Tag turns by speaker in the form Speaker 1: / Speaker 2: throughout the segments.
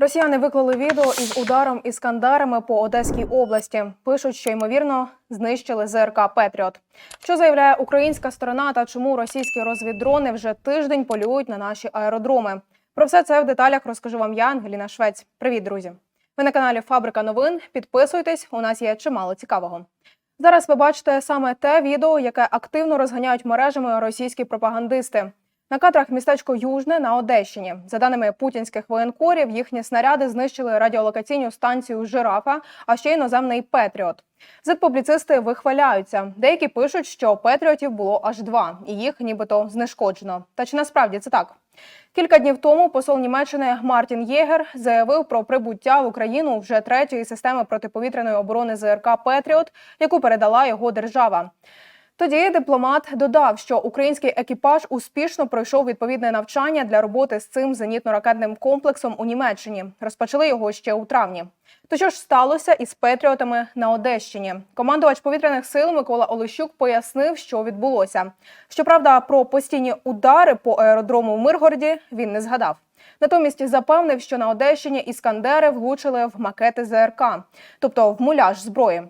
Speaker 1: Росіяни виклали відео із ударом іскандарами по Одеській області. Пишуть, що ймовірно знищили ЗРК Петріот. Що заявляє українська сторона та чому російські розвіддрони вже тиждень полюють на наші аеродроми? Про все це в деталях розкажу вам я, Ангеліна Швець. Привіт, друзі! Ви на каналі Фабрика новин. Підписуйтесь, у нас є чимало цікавого. Зараз ви бачите саме те відео, яке активно розганяють мережами російські пропагандисти. На кадрах містечко Южне на Одещині. За даними путінських воєнкорів, їхні снаряди знищили радіолокаційну станцію Жирафа, а ще й іноземний Петріот. Зет-публіцисти вихваляються. Деякі пишуть, що Петріотів було аж два, і їх нібито знешкоджено. Та чи насправді це так? Кілька днів тому посол Німеччини Мартін Єгер заявив про прибуття в Україну вже третьої системи протиповітряної оборони ЗРК Петріот, яку передала його держава. Тоді дипломат додав, що український екіпаж успішно пройшов відповідне навчання для роботи з цим зенітно-ракетним комплексом у Німеччині. Розпочали його ще у травні. То що ж сталося із Петріотами на Одещині? Командувач повітряних сил Микола Олещук пояснив, що відбулося. Щоправда, про постійні удари по аеродрому в Миргороді він не згадав. Натомість запевнив, що на Одещині іскандери влучили в макети ЗРК, тобто в муляж зброї.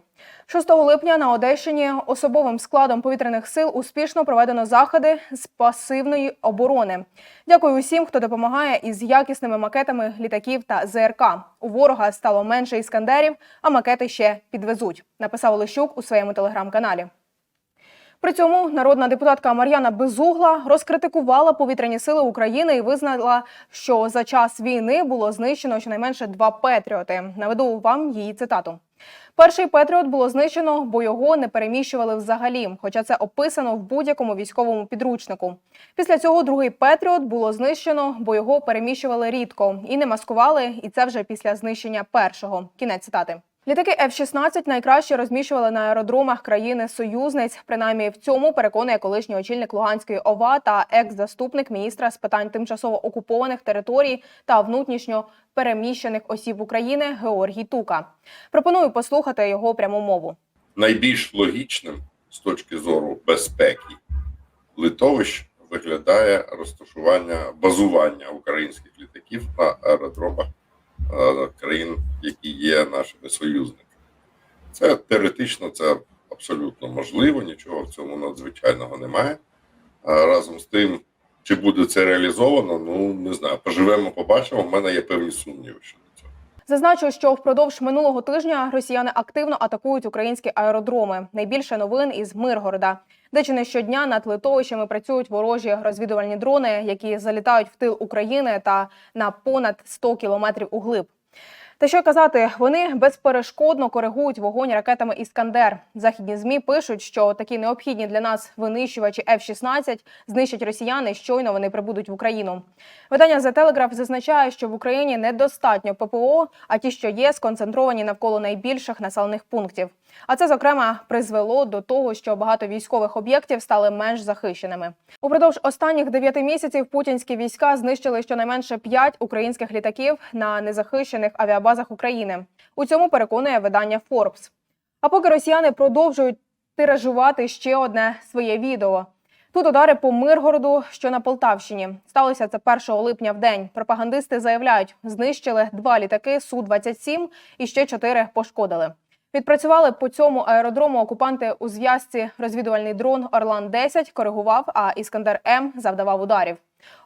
Speaker 1: 6 липня на Одещині особовим складом повітряних сил успішно проведено заходи з пасивної оборони. Дякую усім, хто допомагає із якісними макетами літаків та ЗРК. У ворога стало менше іскандерів, а макети ще підвезуть. Написав Олещук у своєму телеграм-каналі. При цьому народна депутатка Мар'яна Безугла розкритикувала повітряні сили України і визнала, що за час війни було знищено щонайменше два Петріоти. Наведу вам її цитату. Перший Петріот було знищено, бо його не переміщували взагалі, хоча це описано в будь-якому військовому підручнику. Після цього другий Петріот було знищено, бо його переміщували рідко і не маскували. І це вже після знищення першого. Кінець цитати. Літаки F-16 найкраще розміщували на аеродромах країни союзниць. Принаймні в цьому переконує колишній очільник Луганської ОВА та екс-заступник міністра з питань тимчасово окупованих територій та внутрішньо переміщених осіб України Георгій Тука. Пропоную послухати його пряму мову.
Speaker 2: найбільш логічним з точки зору безпеки литовищ виглядає розташування базування українських літаків на аеродромах країн, які є нашими союзниками. Це теоретично це абсолютно можливо, нічого в цьому надзвичайного немає. А разом з тим, чи буде це реалізовано, ну не знаю. Поживемо, побачимо. У мене є певні сумніви щодо.
Speaker 1: Зазначу, що впродовж минулого тижня росіяни активно атакують українські аеродроми. Найбільше новин із Миргорода, де чи не щодня над литовищами працюють ворожі розвідувальні дрони, які залітають в тил України та на понад 100 кілометрів углиб. Та що казати, вони безперешкодно коригують вогонь ракетами Іскандер. Західні змі пишуть, що такі необхідні для нас винищувачі F-16 знищать росіяни. Щойно вони прибудуть в Україну. Видання The Telegraph зазначає, що в Україні недостатньо ППО, а ті, що є, сконцентровані навколо найбільших населених пунктів. А це зокрема призвело до того, що багато військових об'єктів стали менш захищеними. Упродовж останніх дев'яти місяців путінські війська знищили щонайменше п'ять українських літаків на незахищених авіабазах України. У цьому переконує видання Forbes. А поки росіяни продовжують тиражувати ще одне своє відео. Тут удари по Миргороду, що на Полтавщині. Сталося це 1 липня в день. Пропагандисти заявляють, знищили два літаки Су-27 і ще чотири пошкодили. Відпрацювали по цьому аеродрому окупанти у зв'язці. Розвідувальний дрон Орлан 10 коригував, а Іскандер М завдавав ударів.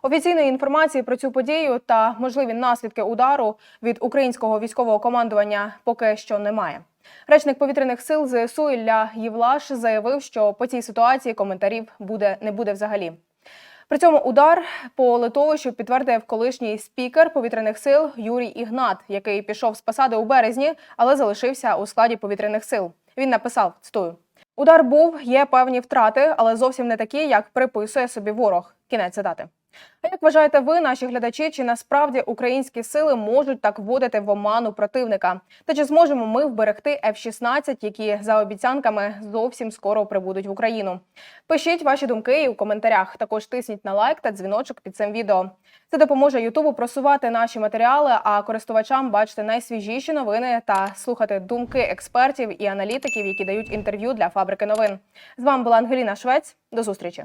Speaker 1: Офіційної інформації про цю подію та можливі наслідки удару від українського військового командування поки що немає. Речник повітряних сил ЗСУ Ілля Євлаш заявив, що по цій ситуації коментарів буде не буде взагалі. При цьому удар по литовищу підтвердив колишній спікер повітряних сил Юрій Ігнат, який пішов з посади у березні, але залишився у складі повітряних сил. Він написав: цитую, удар був, є певні втрати, але зовсім не такі, як приписує собі ворог. Кінець цитати. А як вважаєте ви, наші глядачі, чи насправді українські сили можуть так вводити в оману противника? Та чи зможемо ми вберегти F-16, які за обіцянками зовсім скоро прибудуть в Україну? Пишіть ваші думки у коментарях. Також тисніть на лайк та дзвіночок під цим відео. Це допоможе Ютубу просувати наші матеріали, а користувачам бачити найсвіжіші новини та слухати думки експертів і аналітиків, які дають інтерв'ю для фабрики новин. З вами була Ангеліна Швець. До зустрічі.